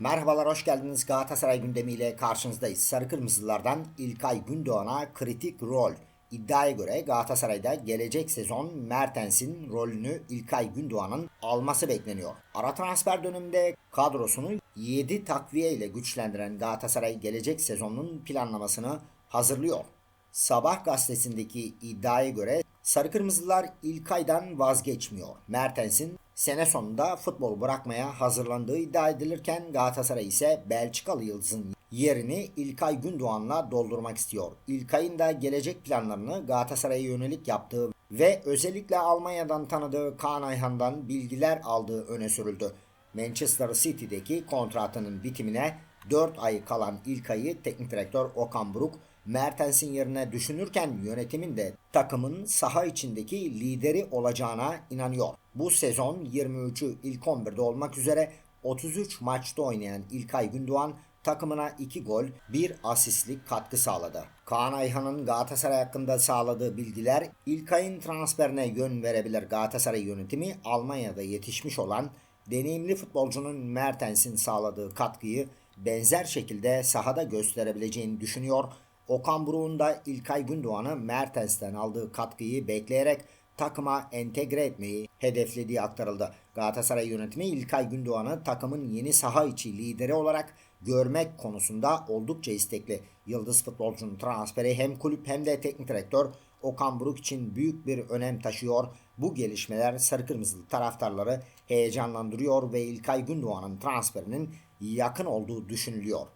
Merhabalar, hoş geldiniz. Galatasaray gündemiyle karşınızdayız. Sarı Kırmızılardan İlkay Gündoğan'a kritik rol. İddiaya göre Galatasaray'da gelecek sezon Mertens'in rolünü İlkay Gündoğan'ın alması bekleniyor. Ara transfer döneminde kadrosunu 7 takviye ile güçlendiren Galatasaray gelecek sezonun planlamasını hazırlıyor. Sabah gazetesindeki iddiaya göre Sarı Kırmızılar İlkay'dan vazgeçmiyor. Mertens'in sene sonunda futbol bırakmaya hazırlandığı iddia edilirken Galatasaray ise Belçikalı Yıldız'ın yerini İlkay Gündoğan'la doldurmak istiyor. İlkay'ın da gelecek planlarını Galatasaray'a yönelik yaptığı ve özellikle Almanya'dan tanıdığı Kaan Ayhan'dan bilgiler aldığı öne sürüldü. Manchester City'deki kontratının bitimine 4 ay kalan İlkay'ı teknik direktör Okan Buruk Mertens'in yerine düşünürken yönetimin de takımın saha içindeki lideri olacağına inanıyor. Bu sezon 23'ü ilk 11'de olmak üzere 33 maçta oynayan İlkay Gündoğan takımına 2 gol, 1 asistlik katkı sağladı. Kaan Ayhan'ın Galatasaray hakkında sağladığı bilgiler İlkay'ın transferine yön verebilir Galatasaray yönetimi Almanya'da yetişmiş olan deneyimli futbolcunun Mertens'in sağladığı katkıyı benzer şekilde sahada gösterebileceğini düşünüyor. Okan Buruk'un da İlkay Gündoğan'ı Mertens'ten aldığı katkıyı bekleyerek takıma entegre etmeyi hedeflediği aktarıldı. Galatasaray yönetimi İlkay Gündoğan'ı takımın yeni saha içi lideri olarak görmek konusunda oldukça istekli. Yıldız futbolcunun transferi hem kulüp hem de teknik direktör Okan Buruk için büyük bir önem taşıyor. Bu gelişmeler sarı kırmızılı taraftarları heyecanlandırıyor ve İlkay Gündoğan'ın transferinin yakın olduğu düşünülüyor.